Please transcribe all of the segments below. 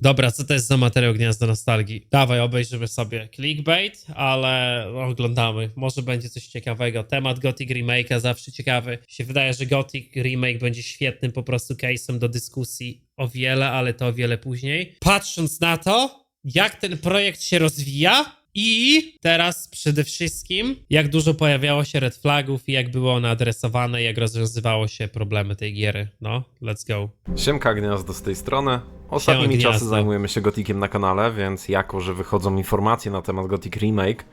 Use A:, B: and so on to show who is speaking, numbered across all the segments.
A: Dobra, co to jest za materiał Gniazdo Nostalgii? Dawaj, obejrzymy sobie clickbait, ale oglądamy. Może będzie coś ciekawego. Temat Gothic Remake'a zawsze ciekawy. Się wydaje, że Gothic Remake będzie świetnym po prostu case'em do dyskusji o wiele, ale to o wiele później. Patrząc na to, jak ten projekt się rozwija, i teraz przede wszystkim, jak dużo pojawiało się red flagów i jak było one adresowane, jak rozwiązywało się problemy tej giery. No, let's go.
B: Siemka Gniazdo z tej strony. Ostatnimi czasy
A: Gniazdo.
B: zajmujemy się Gotikiem na kanale, więc jako, że wychodzą informacje na temat Gothic Remake,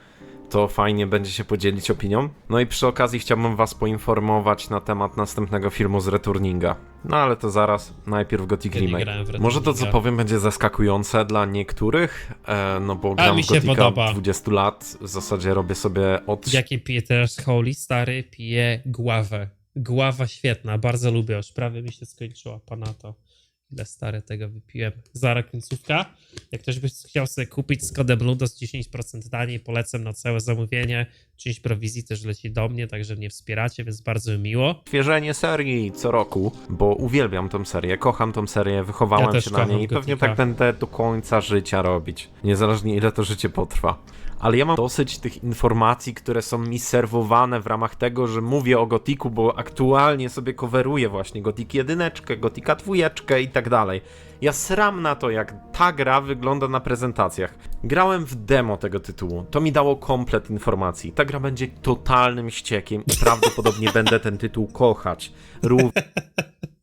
B: to fajnie będzie się podzielić opinią. No i przy okazji chciałbym was poinformować na temat następnego filmu z Returninga. No ale to zaraz, najpierw Gothic
A: Ja nie
B: Remake.
A: grałem w
B: Może to co powiem będzie zaskakujące dla niektórych, e, no bo gram
A: mi
B: w
A: się
B: Gotika
A: podoba.
B: od 20 lat, w zasadzie robię sobie od
A: Jakie pije teraz Holy? Stary pije guawę. Guawa świetna, bardzo lubię, już prawie mi się skończyła, panato. Ile stary tego wypiłem. Zara końcówka. Jak ktoś by chciał sobie kupić z kodem LUDOS 10% taniej, polecam na całe zamówienie. Część prowizji też leci do mnie, także mnie wspieracie, więc bardzo mi miło.
B: świeżenie serii co roku, bo uwielbiam tą serię, kocham tą serię, wychowałem
A: Ja
B: się na niej i pewnie tak będę do końca życia robić, niezależnie ile to życie potrwa. Ale ja mam dosyć tych informacji, które są mi serwowane w ramach tego, że mówię o Gotiku, bo aktualnie sobie coveruję właśnie Gotik 1, Gotika 2 i tak dalej. Ja sram na to, jak ta gra wygląda na prezentacjach. Grałem w demo tego tytułu. To mi dało komplet informacji. Ta gra będzie totalnym ściekiem i prawdopodobnie będę ten tytuł kochać.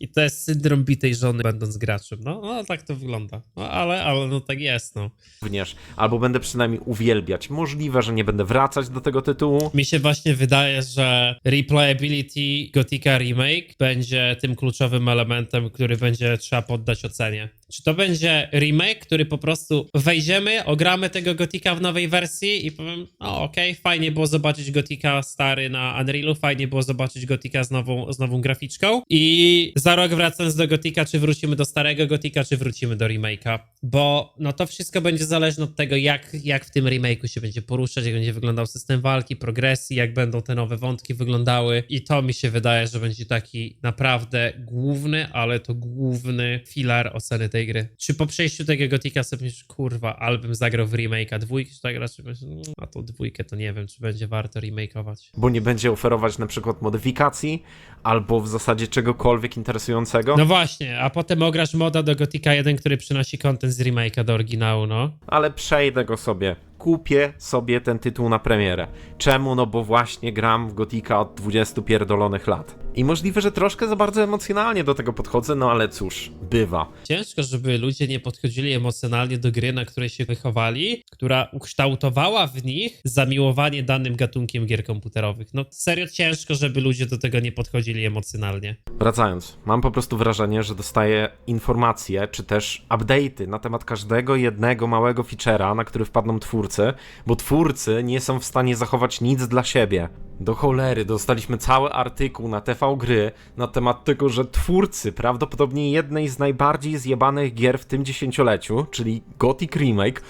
A: I to jest syndrom bitej żony, będąc graczem. No, no tak to wygląda. No, ale, ale no tak jest, no.
B: Również. Albo będę przynajmniej uwielbiać. Możliwe, że nie będę wracać do tego tytułu.
A: Mi się właśnie wydaje, że replayability Gothica Remake będzie tym kluczowym elementem, który będzie trzeba poddać ocenie. Czy to będzie remake, który po prostu wejdziemy, ogramy tego Gothica w nowej wersji i powiem, o okej, fajnie było zobaczyć Gothica stary na Unrealu, fajnie było zobaczyć Gothica z nową, z nową graficzką i za rok wracając do Gothica, czy wrócimy do starego Gothica, czy wrócimy do remake'a, bo no to wszystko będzie zależne od tego, jak, jak w tym remake'u się będzie poruszać, jak będzie wyglądał system walki, progresji, jak będą te nowe wątki wyglądały i to mi się wydaje, że będzie taki naprawdę główny, ale to główny filar oceny tej gry. Czy po przejściu tego Gothica sobie myślisz, kurwa, album zagrał w remake'a dwójki, czy tak raczej myślisz, "Mm, a tą dwójkę to nie wiem, czy będzie warto remake'ować.
B: Bo nie będzie oferować na przykład modyfikacji, albo w zasadzie czegokolwiek interesującego.
A: No właśnie, a potem ograsz moda do Gothica 1, który przynosi content z remake'a do oryginału, no.
B: ale przejdę go sobie. Kupię sobie ten tytuł na premierę. Czemu? No bo właśnie gram w Gotika od 20 pierdolonych lat. I możliwe, że troszkę za bardzo emocjonalnie do tego podchodzę, no ale cóż, bywa.
A: Ciężko, żeby ludzie nie podchodzili emocjonalnie do gry, na której się wychowali, która ukształtowała w nich zamiłowanie danym gatunkiem gier komputerowych. No serio ciężko, żeby ludzie do tego nie podchodzili emocjonalnie.
B: Wracając, mam po prostu wrażenie, że dostaję informacje, czy też update'y na temat każdego jednego małego feature'a, na który wpadną twórcy, bo twórcy nie są w stanie zachować nic dla siebie. Do cholery, dostaliśmy cały artykuł na TV Gry na temat tego, że twórcy prawdopodobnie jednej z najbardziej zjebanych gier w tym dziesięcioleciu, czyli Gothic Remake,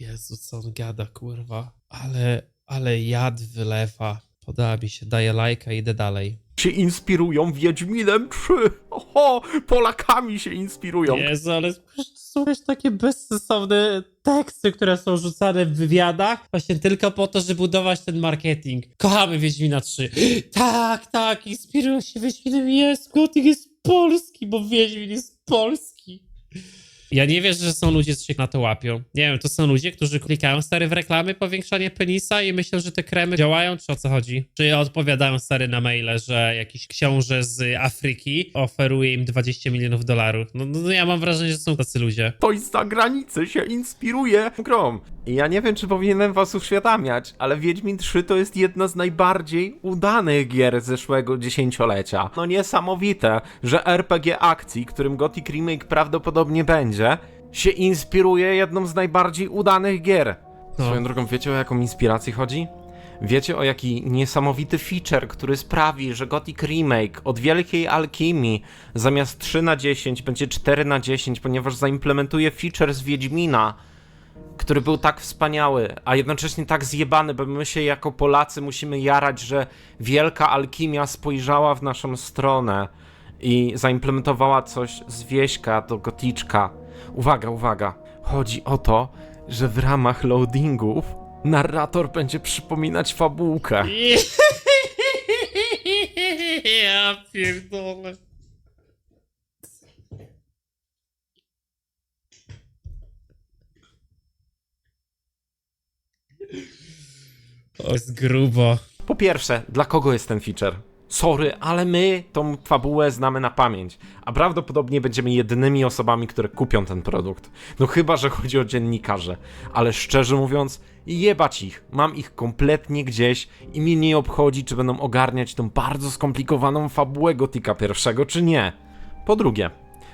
A: Jezu, co on gada, kurwa. Ale, ale jad wylewa. Podoba mi się, daję lajka, idę dalej.
B: się inspirują Wiedźminem 3. Oho, Polakami się inspirują.
A: Jezu, ale są też takie bezsensowne teksty, które są rzucane w wywiadach, właśnie tylko po to, żeby budować ten marketing. Kochamy Wiedźmina 3. Tak, tak, inspirują się Wiedźminem. Jest, Gothic jest polski, bo Wiedźmin jest polski. Ja nie wierzę, że są ludzie, co się na to łapią. Nie wiem, to są ludzie, którzy klikają stary w reklamy powiększanie penisa i myślą, że te kremy działają, czy o co chodzi? Czy odpowiadają stary na maile, że jakiś książę z Afryki oferuje im 20 milionów dolarów? No, no ja mam wrażenie, że są tacy ludzie.
B: Ktoś z zagranicy się inspiruje grą. Ja nie wiem, czy powinienem was uświadamiać, ale Wiedźmin 3 to jest jedna z najbardziej udanych gier zeszłego dziesięciolecia. No niesamowite, że RPG akcji, którym Gothic Remake prawdopodobnie będzie, się inspiruje jedną z najbardziej udanych gier.
A: No.
B: Swoją drogą, wiecie o jaką inspirację chodzi? Wiecie o jaki niesamowity feature, który sprawi, że Gothic Remake od Wielkiej Alchemii zamiast 3 na 10 będzie 4 na 10, ponieważ zaimplementuje feature z Wiedźmina, który był tak wspaniały, a jednocześnie tak zjebany, bo my się jako Polacy musimy jarać, że Wielka Alchemia spojrzała w naszą stronę i zaimplementowała coś z wieśka do goticzka. Uwaga, uwaga. Chodzi o to, że w ramach loadingów narrator będzie przypominać fabułkę.
A: Ja pierdolę. O, jest grubo.
B: Po pierwsze, dla kogo jest ten feature? Sorry, ale my tą fabułę znamy na pamięć, a prawdopodobnie będziemy jedynymi osobami, które kupią ten produkt. No chyba, że chodzi o dziennikarzy, ale szczerze mówiąc, jebać ich. Mam ich kompletnie gdzieś i mnie nie obchodzi, czy będą ogarniać tą bardzo skomplikowaną fabułę Gotika pierwszego, czy nie. Po drugie,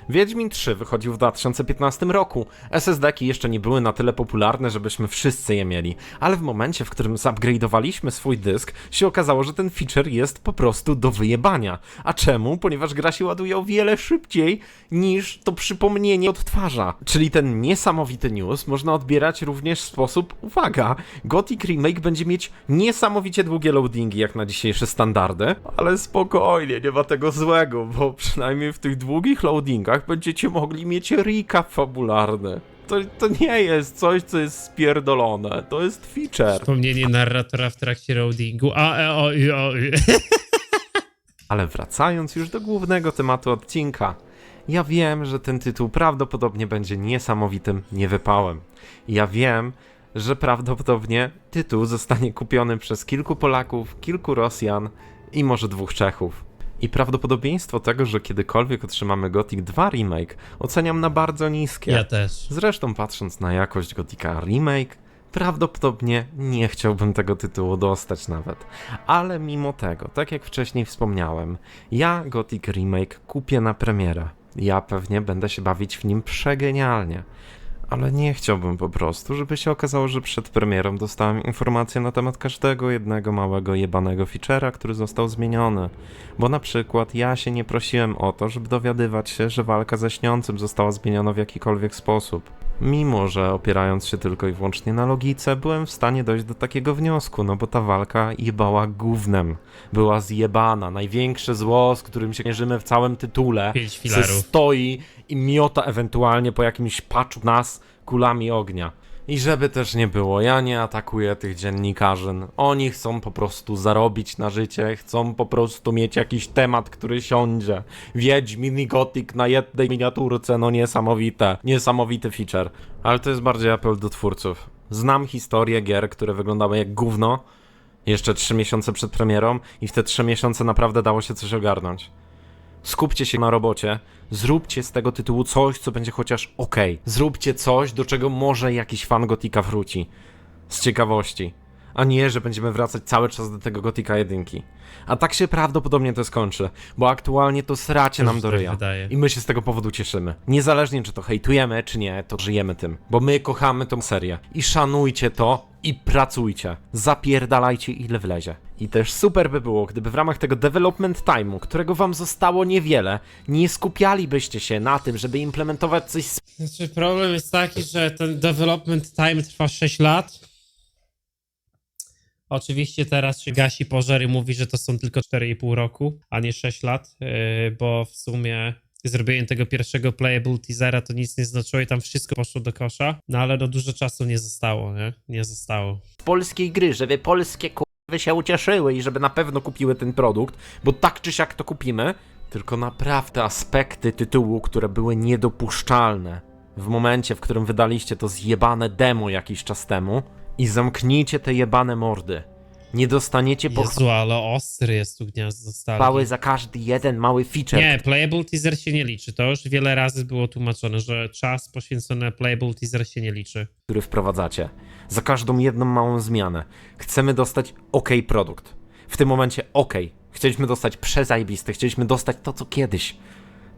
B: Wiedźmin 3 wychodził w 2015 roku. SSD-ki jeszcze nie były na tyle popularne, żebyśmy wszyscy je mieli, ale w momencie, w którym zupgrade'owaliśmy swój dysk, się okazało, że ten feature jest po prostu do wyjebania. A czemu? Ponieważ gra się ładuje o wiele szybciej niż to przypomnienie odtwarza. Czyli ten niesamowity news można odbierać również w sposób, uwaga, Gothic Remake będzie mieć niesamowicie długie loadingi jak na dzisiejsze standardy, ale spokojnie, nie ma tego złego, bo przynajmniej w tych długich loadingach będziecie mogli mieć recap fabularny. To, to nie jest coś, co jest spierdolone, to jest feature.
A: Wspomnienie narratora w trakcie loadingu. A, e, o, i, o, i.
B: Ale wracając już do głównego tematu odcinka. Ja wiem, że ten tytuł prawdopodobnie będzie niesamowitym niewypałem. Ja wiem, że prawdopodobnie tytuł zostanie kupiony przez kilku Polaków, kilku Rosjan i może dwóch Czechów. I prawdopodobieństwo tego, że kiedykolwiek otrzymamy Gothic 2 Remake, oceniam na bardzo niskie.
A: Ja też.
B: Zresztą patrząc na jakość Gotika Remake, prawdopodobnie nie chciałbym tego tytułu dostać nawet. Ale mimo tego, tak jak wcześniej wspomniałem, ja Gothic Remake kupię na premierę. Ja pewnie będę się bawić w nim przegenialnie. Ale nie chciałbym po prostu, żeby się okazało, że przed premierą dostałem informację na temat każdego jednego małego jebanego feature'a, który został zmieniony. Bo na przykład ja się nie prosiłem o to, żeby dowiadywać się, że walka ze śniącym została zmieniona w jakikolwiek sposób. Mimo, że opierając się tylko i wyłącznie na logice, byłem w stanie dojść do takiego wniosku, no bo ta walka jebała gównem. Była zjebana. Największe zło, z którym się mierzymy w całym tytule, stoi i miota ewentualnie po jakimś paczu nas kulami ognia. I żeby też nie było, ja nie atakuję tych dziennikarzy. Oni chcą po prostu zarobić na życie, chcą po prostu mieć jakiś temat, który siądzie. Wiedźmin i Gothic na jednej miniaturce, no niesamowite. Niesamowity feature. Ale to jest bardziej apel do twórców. Znam historię gier, które wyglądały jak gówno, jeszcze 3 miesiące przed premierą i w te 3 miesiące naprawdę dało się coś ogarnąć. Skupcie się na robocie, zróbcie z tego tytułu coś, co będzie chociaż ok. Zróbcie coś, do czego może jakiś fan Gotika wróci. Z ciekawości. A nie, że będziemy wracać cały czas do tego Gotika jedynki. A tak się prawdopodobnie to skończy, bo aktualnie to sracie nam do
A: tak
B: ryja. I my się z tego powodu cieszymy. Niezależnie czy to hejtujemy, czy nie, to żyjemy tym. Bo my kochamy tą serię. I szanujcie to i pracujcie. Zapierdalajcie ile wlezie. I też super by było, gdyby w ramach tego development time'u, którego wam zostało niewiele, nie skupialibyście się na tym, żeby implementować coś
A: Znaczy, problem jest taki, że ten development time trwa 6 lat. Oczywiście teraz się gasi pożar i mówi, że to są tylko 4,5 roku, a nie 6 lat, yy, bo w sumie zrobienie tego pierwszego playable teasera to nic nie znaczyło i tam wszystko poszło do kosza, no ale no dużo czasu nie zostało, nie? Nie zostało.
B: polskiej gry, żeby polskie kurwy się ucieszyły i żeby na pewno kupiły ten produkt, bo tak czy siak to kupimy, tylko naprawdę aspekty tytułu, które były niedopuszczalne w momencie, w którym wydaliście to zjebane demo jakiś czas temu i zamknijcie te jebane mordy. Nie dostaniecie
A: Jezu, ale ostry jest tu gniazdo
B: pochwały
A: stali.
B: za każdy jeden mały feature,
A: Nie, playable teaser się nie liczy. To już wiele razy było tłumaczone, że czas poświęcony playable teaser się nie liczy.
B: który wprowadzacie. Za każdą jedną małą zmianę. Chcemy dostać OK produkt. W tym momencie OK. Chcieliśmy dostać przezajebisty, chcieliśmy dostać to, co kiedyś.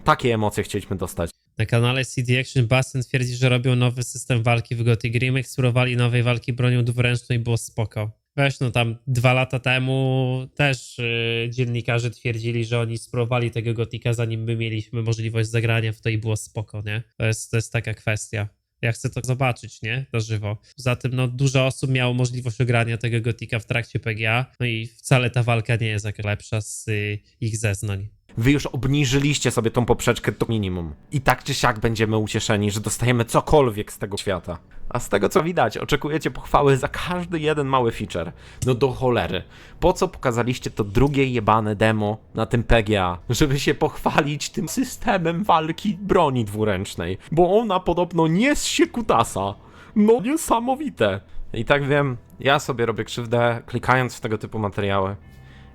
B: Takie emocje chcieliśmy dostać.
A: Na kanale CD Action Bassen twierdzi, że robią nowy system walki w Gothic Remake, spróbowali nowej walki bronią dwuręczną i było spoko. Weź no tam dwa lata temu też yy, dziennikarze twierdzili, że oni spróbowali tego Gotika zanim my mieliśmy możliwość zagrania w to i było spoko, nie? To jest, to jest taka kwestia. Ja chcę to zobaczyć, nie? Na żywo. Poza tym, no, dużo osób miało możliwość ogrania tego Gotika w trakcie PGA, no i wcale ta walka nie jest jakaś lepsza z y, ich zeznań.
B: Wy już obniżyliście sobie tą poprzeczkę do minimum. I tak czy siak będziemy ucieszeni, że dostajemy cokolwiek z tego świata. A z tego co widać, oczekujecie pochwały za każdy jeden mały feature. No do cholery. Po co pokazaliście to drugie jebane demo na tym PGA? Żeby się pochwalić tym systemem walki broni dwuręcznej. Bo ona podobno nie z się kutasa. No niesamowite. I tak wiem, ja sobie robię krzywdę klikając w tego typu materiały.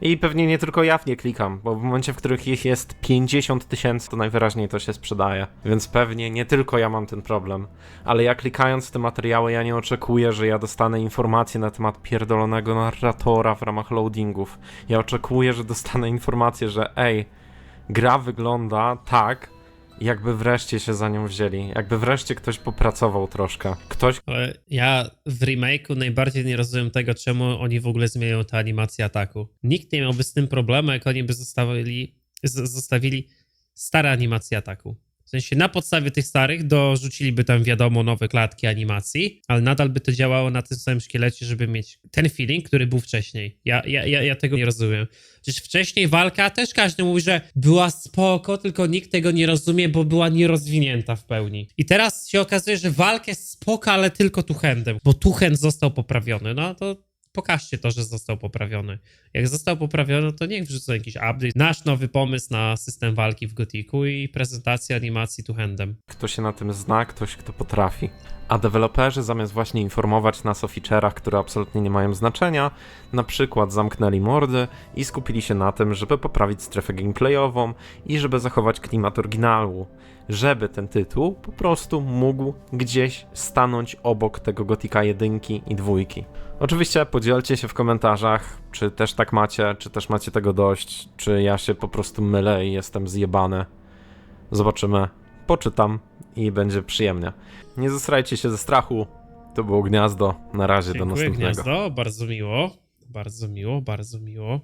B: I pewnie nie tylko ja w nie klikam, bo w momencie, w których ich jest 50 tysięcy, to najwyraźniej to się sprzedaje. Więc pewnie nie tylko ja mam ten problem. Ale ja klikając w te materiały, ja nie oczekuję, że ja dostanę informacje na temat pierdolonego narratora w ramach loadingów. Ja oczekuję, że dostanę informację, że ej, gra wygląda tak, jakby wreszcie się za nią wzięli. Jakby wreszcie ktoś popracował troszkę. Ktoś,
A: Ale ja w remake'u najbardziej nie rozumiem tego, czemu oni w ogóle zmieniają tę animację ataku. Nikt nie miałby z tym problemu, jak oni by zostawili, zostawili stare animacje ataku. W sensie na podstawie tych starych dorzuciliby tam wiadomo nowe klatki animacji, ale nadal by to działało na tym samym szkielecie, żeby mieć ten feeling, który był wcześniej. Ja, ja, ja, ja tego nie rozumiem. Przecież wcześniej walka też każdy mówi, że była spoko, tylko nikt tego nie rozumie, bo była nierozwinięta w pełni. I teraz się okazuje, że walka jest spoko, ale tylko tuchendem, bo tuchend został poprawiony. No to pokażcie to, że został poprawiony. Jak został poprawiony, to niech wrzucą jakiś update. Nasz nowy pomysł na system walki w Gotiku i prezentacja animacji tuchendem.
B: kto się na tym zna, ktoś, kto potrafi. A deweloperzy zamiast właśnie informować nas o feature'ach, które absolutnie nie mają znaczenia, na przykład zamknęli mordy i skupili się na tym, żeby poprawić strefę gameplayową i żeby zachować klimat oryginału. Żeby ten tytuł po prostu mógł gdzieś stanąć obok tego Gotika 1 i 2. Oczywiście podzielcie się w komentarzach, czy też tak macie, czy też macie tego dość, czy ja się po prostu mylę i jestem zjebany. Zobaczymy. Poczytam i będzie przyjemnie. Nie zesrajcie się ze strachu. To było gniazdo. Na razie do
A: Dziękuję,
B: następnego.
A: Gniazdo, bardzo miło. Bardzo miło, bardzo miło.